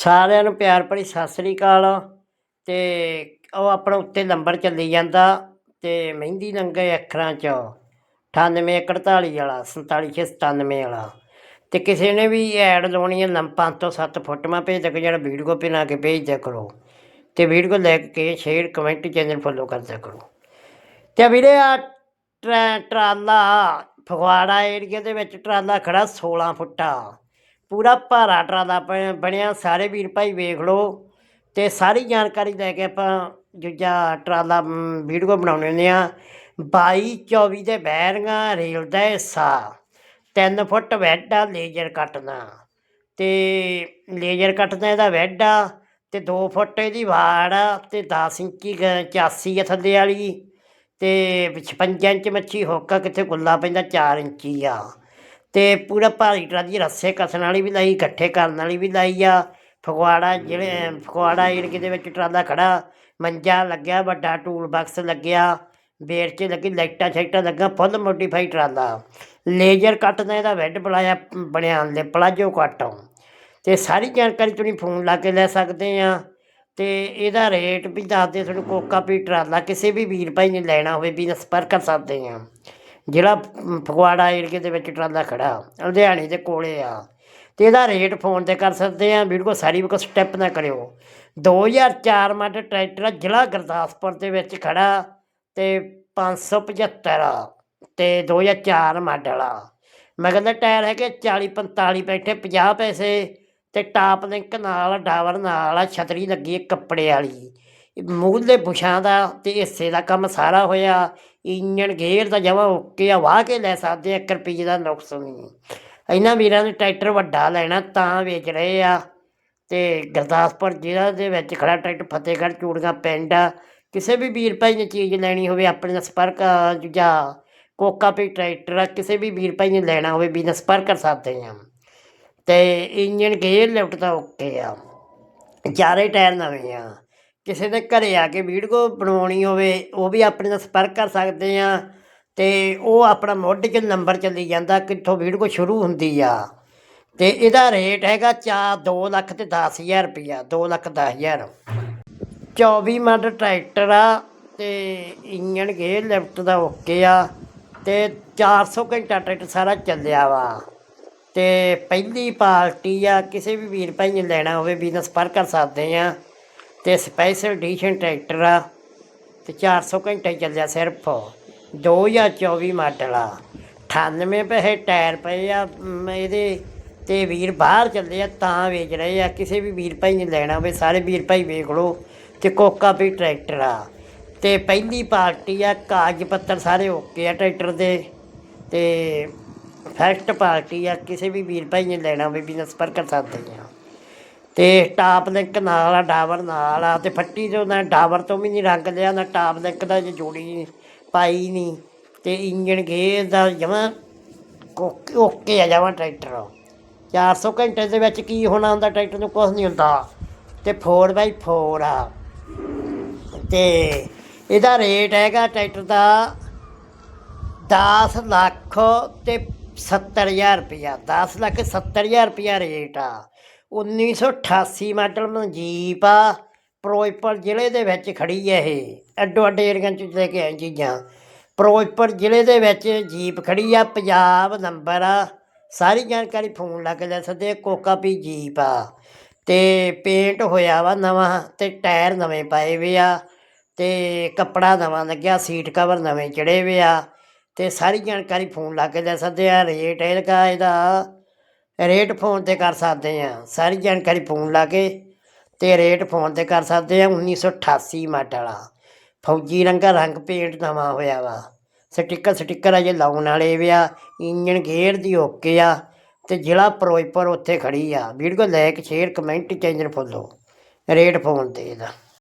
ਸਾਰਿਆਂ ਨੂੰ ਪਿਆਰ ਭਰੀ ਸਤਿ ਸ੍ਰੀ ਅਕਾਲ। ਤੇ ਉਹ ਆਪਣਾ ਉੱਤੇ ਨੰਬਰ ਚੱਲੀ ਜਾਂਦਾ ਤੇ ਮਹਿੰਦੀ ਨੰਗੇ ਅੱਖਰਾਂ 'ਚ 9841 ਵਾਲਾ 47697 ਵਾਲਾ। ਤੇ ਕਿਸੇ ਨੇ ਵੀ ਐਡ ਲਾਉਣੀ ਹੈ ਲੰਮ ਪੰਜ ਤੋਂ 7 ਫੋਟੋਆਂ ਭੇਜ ਦੇ ਜਿਹੜਾ ਵੀਡੀਓ ਬਣਾ ਕੇ ਭੇਜ ਦਿਆ ਕਰੋ। ਤੇ ਵੀਡੀਓ ਲਾਈਕ ਕੇ ਸ਼ੇਅਰ, ਕਮੈਂਟ, ਚੈਨਲ ਫੋਲੋ ਕਰਦਿਆ ਕਰੋ। ਤੇ ਵੀਰੇ ਆ ਟਰਾ- ਟਰਾਲਾ ਫਗਵਾੜਾ ਏਰੀਆ ਦੇ ਵਿੱਚ ਟਰਾਲਾ ਖੜਾ 16 ਫੁੱਟਾ। ਪੂਰਾ ਭਾਰਾ ਟਰਾਲਾ ਬ- ਬਣਿਆ। ਸਾਰੇ ਵੀਰ ਭਾਈ ਵੇਖ ਲਓ ਤੇ ਸਾਰੀ ਜਾਣਕਾਰੀ ਲੈ ਕੇ ਆਪਾਂ ਦੂਜਾ ਟਰਾਲਾ ਮ, ਵੀਡੀਓ ਬਣਾਉਣੇ ਹੁੰਦੇ ਆ 22 24 ਦੇ ਬੈਰੀਆਂ ਰੇਲ ਦਾ ਹਿੱਸਾ। 3 ਫੁੱਟ ਵੈਡ ਆ ਲੇਜ਼ਰ ਕੱਟਣਾ। ਤੇ ਲੇਜ਼ਰ ਕੱਟਣਾ ਇਹਦਾ ਵੈਡ ਆ ਤੇ 2 ਫੁੱਟ ਇਹਦੀ ਵਾੜ ਆ ਤੇ 10 ਇੰਚੀ ਗ- 84 ਆ ਥੱਲੇ ਵਾਲੀ ਤੇ 56 ਇੰਚ ਮੱਛੀ ਹੋਕਾ ਕਿੱਥੇ ਗੁੱਲਾ ਪੈਂਦਾ 4 ਇੰਚੀ ਆ। ਤੇ ਪੂਰਾ ਭਾਰੀ ਟਰਾਲੀ ਰੱਸੇ ਕੱਸਣ ਵਾਲੀ ਵੀ ਲਾਈ, ਇਕੱਠੇ ਕਰਨ ਵਾਲੀ ਵੀ ਲਾਈ ਆ। ਫਗਵਾੜਾ ਜਿਹੜੇ, ਫਗਵਾੜਾ ਏਰੀਏ ਦੇ ਵਿੱਚ ਟਰਾਲਾ ਖੜਾ, ਮੰਜਾ ਲੱਗਿਆ, ਵੱਡਾ ਟੂਲ ਬਾਕਸ ਲੱਗਿਆ ਬੇਰ 'ਚ ਲੱਗੀ, ਲਾਈਟਾਂ ਸ਼ਾਈਟਾਂ ਲੱਗਾ ਫੁੱਲ ਮੋਡੀਫਾਈ ਟਰਾਲਾ। ਲੇਜ਼ਰ ਕੱਟ ਦਾ ਇਹਦਾ ਵੈਡ ਬਣਾਇਆ, ਬਣਿਆ ਲੈ ਪਲਾਜੋ ਕੱਟ ਤੇ ਸਾਰੀ ਜਾਣਕਾਰੀ ਤੁਸੀਂ ਫੋਨ ਲਾ ਕੇ ਲੈ ਸਕਦੇ ਆ। ਤੇ ਇਹਦਾ ਰੇਟ ਵੀ ਦੱਸਦੇ ਤੁਹਾਨੂੰ ਕੋਕਾ ਪੀ ਟਰਾਲਾ ਕਿਸੇ ਵੀ ਵੀਰ ਭਾਈ ਨੇ ਲੈਣਾ ਹੋਵੇ, ਵੀ ਸੰਪਰਕ ਕਰ ਸਕਦੇ ਆ। ਜਿਹੜਾ ਫਗਵਾੜਾ ਏਰੀਏ ਦੇ ਵਿੱਚ ਟਰਾਲਾ ਖੜਾ ਲੁਧਿਆਣੇ ਦੇ ਕੋਲੇ ਆ। ਤੇ ਇਹਦਾ ਰੇਟ ਫੋਨ ਤੇ ਕਰ ਸਕਦੇ ਆ ਵੀਡੀਓ ਸਾਰੀ ਵੀ ਕੋ ਸਟੈਪ ਨਾ ਕਰਿਓ। 2004 ਮਾਡਲ ਟਰੈਕਟਰ ਆ, ਜ਼ਿਲ੍ਹਾ ਗੁਰਦਾਸਪੁਰ ਦੇ ਵਿੱਚ ਖੜਾ ਤੇ 575 ਆ ਤੇ 2004 ਮਾਡਲ ਆ। ਮੈਂ ਕਹਿੰਦਾ ਟਾਇਰ ਹੈਗੇ 40 45 ਬੈਠੇ 50 ਪੈਸੇ ਤੇ ਟਾਪ ਲਿੰਕ ਨਾਲ ਡਾਵਰ ਨਾਲ ਆ ਛਤਰੀ ਲੱਗੀ ਕੱਪੜੇ ਵਾਲੀ। ਮੂਹਰੇ ਬੁਸ਼ਾਂ ਦਾ ਤੇ ਹਿੱਸੇ ਦਾ ਕੰਮ ਸਾਰਾ ਹੋਇਆ। ਇੰਜਣ ਗੇਅਰ ਦਾ ਜਮਾ ਓਕੇ ਆ, ਵਾਹ ਕੇ ਲੈ ਸਕਦੇ ਆ 1 ਰੁਪਈਏ ਦਾ ਨੁਕਸ ਨਹੀਂ। ਇਹਨਾਂ ਵੀਰਾਂ ਨੇ ਟਰੈਕਟਰ ਵੱਡਾ ਲੈਣਾ, ਤਾਂ ਵੇਚ ਰਹੇ ਆ। ਤੇ ਗੁਰਦਾਸਪੁਰ ਜ਼ਿਲ੍ਹਾ ਦੇ ਵਿੱਚ ਖੜਾ ਟਰੈਕਟਰ ਫਤਿਹਗੜ੍ਹ, ਚੂੜੀਆਂ ਪਿੰਡ ਆ। ਕਿਸੇ ਵੀ ਵੀਰ ਭਾਈ ਨੇ ਚੀਜ਼ ਲੈਣੀ ਹੋਵੇ, ਆਪਣੇ ਨਾਲ ਸੰਪਰਕ ਜਾਂ ਕੋਕਾ ਪੀ ਟਰੈਕਟਰ ਆ, ਕਿਸੇ ਵੀ ਵੀਰ ਭਾਈ ਨੇ ਲੈਣਾ ਹੋਵੇ, ਵੀ ਨਾਲ ਸੰਪਰਕ ਕਰ ਸਕਦੇ ਆ। ਤੇ ਇੰਜਨ ਗੇਅਰ ਲਿਫਟ ਤਾਂ ਓਕੇ ਆ। ਚਾਰੇ ਟਾਇਰ ਨਵੇਂ ਆ। ਕਿਸੇ ਦੇ ਘਰੇ ਆ ਕੇ ਵੀਡੀਓ ਬਣਾਉਣੀ ਹੋਵੇ, ਉਹ ਵੀ ਆਪਣੇ ਨਾਲ ਸੰਪਰਕ ਕਰ ਸਕਦੇ ਆ, ਤੇ ਉਹ ਆਪਣਾ ਮੁੱਢ 'ਚ ਨੰਬਰ ਚੱਲੀ ਜਾਂਦਾ ਕਿੱਥੋਂ ਵੀਡੀਓ ਸ਼ੁਰੂ ਹੁੰਦੀ ਆ। ਤੇ ਇਹਦਾ ਰੇਟ ਹੈਗਾ ਚਾ 2 ਲੱਖ ਤੇ 10000 ਰੁਪਇਆ 2 ਲੱਖ 10000 24 ਮਾਡਲ ਟਰੈਕਟਰ ਆ, ਤੇ ਇੰਜਣ ਗੇਅਰ ਲਿਫਟ ਦਾ ਓਕੇ ਆ, ਤੇ 400 ਘੰਟਾ ਟਰੈਕਟਰ ਸਾਰਾ ਚੱਲਿਆ ਵਾ। ਤੇ ਪਹਿਲੀ ਪਾਰਟੀ ਆ, ਕਿਸੇ ਵੀ ਵੀਰ ਭਾਈ ਨੇ ਲੈਣਾ ਹੋਵੇ ਵੀ ਨਾਲ ਕਰ ਸਕਦੇ ਆ। ਤੇ ਸਪੈਸ਼ਲ ਐਡੀਸ਼ਨ ਟਰੈਕਟਰ ਆ ਤੇ 400 ਘੰਟੇ ਚੱਲਿਆ ਸਿਰਫ। 2024 ਮਾਡਲ ਆ। 98 ਪੈਸੇ ਟਾਇਰ ਪਏ ਆ ਮ, ਇਹਦੇ ਤੇ ਵੀਰ ਬਾਹਰ ਚੱਲੇ ਆ ਤਾਂ ਵੇਚ ਰਹੇ ਆ। ਕਿਸੇ ਵੀ ਵੀਰ ਭਾਈ ਨੇ ਲੈਣਾ ਹੋਵੇ ਸਾਰੇ ਵੀਰ ਭਾਈ ਵੇਖ ਲਓ ਤੇ ਕੋਕਾ ਵੀ ਟਰੈਕਟਰ ਆ। ਤੇ ਪਹਿਲੀ ਪਾਰਟੀ ਆ ਕਾਗਜ਼ ਪੱਤਰ ਸਾਰੇ ਓਕੇ ਆ ਟਰੈਕਟਰ ਦੇ। ਤੇ ਫਸਟ ਪਾਰਟੀ ਆ ਕਿਸੇ ਵੀ ਵੀਰ ਭਾਈ ਨੇ ਲੈਣਾ ਹੋਵੇ ਵੀ ਨਾਲ ਕਰ ਸਕਦੇ ਆ। ਤੇ ਟਾਪ ਲਿੰਕ ਨਾਲ ਆ ਡਾਵਰ ਨਾਲ ਆ, ਤੇ ਫੱਟੀ ਤੋਂ ਨਾ ਡਾਵਰ ਤੋਂ ਵੀ ਨਹੀਂ ਰੰਗ ਲਿਆ, ਨਾ ਟਾਪ ਲਿੰਕ ਦਾ ਜੇ ਜੋੜੀ ਪਾਈ ਨਹੀਂ, ਤੇ ਇੰਜਣ ਗੇਅਰ ਦਾ ਜਮਾ ਓਕੇ ਆ ਜਮਾਂ ਟਰੈਕਟਰ। 400 ਘੰਟੇ ਦੇ ਵਿੱਚ ਕੀ ਹੋਣਾ ਹੁੰਦਾ, ਟਰੈਕਟਰ ਨੂੰ ਕੁਝ ਨਹੀਂ ਹੁੰਦਾ। ਤੇ 4x4 ਆ। ਤੇ ਇਹਦਾ ਰੇਟ ਹੈਗਾ ਟਰੈਕਟਰ ਦਾ 10 ਲੱਖ ਤੇ 70000 ਰੁਪਇਆ 10 ਲੱਖ 70000 ਰੁਪਇਆ ਰੇਟ ਆ। 1988 ਮਾਡਲ ਮਨਜੀਪ ਆ। ਫਿਰੋਜ਼ਪੁਰ ਜ਼ਿਲ੍ਹੇ ਦੇ ਵਿੱਚ ਖੜੀ ਹੈ ਇਹ। ਅੱਡੋ ਅੱਡ ਏਰੀਆਂ ਚ ਲੈ ਕੇ ਆਏ ਚੀਜ਼ਾਂ। ਫਿਰੋਜ਼ਪੁਰ ਜ਼ਿਲ੍ਹੇ ਦੇ ਵਿੱਚ ਜੀਪ ਖੜੀ ਆ, ਪੰਜਾਬ ਨੰਬਰ ਆ। ਸਾਰੀ ਜਾਣਕਾਰੀ ਫੋਨ ਲਾ ਕੇ ਲੈ ਸਕਦੇ ਕੋਕਾ ਪੀ ਜੀਪ ਆ। ਤੇ ਪੇਂਟ ਹੋਇਆ ਵਾ ਨਵਾਂ ਤੇ ਟਾਇਰ ਨਵੇਂ ਪਾਏ ਵੇ ਆ। ਤੇ ਕੱਪੜਾ ਨਵਾਂ ਲੱਗਿਆ, ਸੀਟ ਕਵਰ ਨਵੇਂ ਚੜੇ ਵੇ ਆ। ਤੇ ਸਾਰੀ ਜਾਣਕਾਰੀ ਫੋਨ ਲਾ ਕੇ ਲੈ ਸਕਦੇ ਆ ਰੇਟ ਇਹਦਾ ਇਹਦਾ। ਰੇਟ ਫੋਨ ਤੇ ਕਰ ਸਕਦੇ ਆ ਸਾਰੀ ਜਾਣਕਾਰੀ ਫੋਨ ਲਾ ਕੇ ਤੇ ਰੇਟ ਫੋਨ ਤੇ ਕਰ ਸਕਦੇ ਆ 1988 ਮਾਡਲ ਆ ਫੌਜੀ ਰੰਗਾ ਰੰਗ ਪੇਂਟ ਨਵਾਂ ਹੋਇਆ ਵਾ। ਸਟicker ਸਟicker ਅਜੇ ਲਾਉਣ ਵਾਲੇ ਵੇ ਆ ਇੰਜਨ ਗੇਅਰ ਦੀ ਓਕੇ ਆ ਤੇ ਜ਼ਿਲ੍ਹਾ ਫਿਰੋਜ਼ਪੁਰ ਉੱਥੇ ਖੜੀ ਆ। Video like share, comment, channel follow. Rate phone ਤੇ ਇਹਦਾ।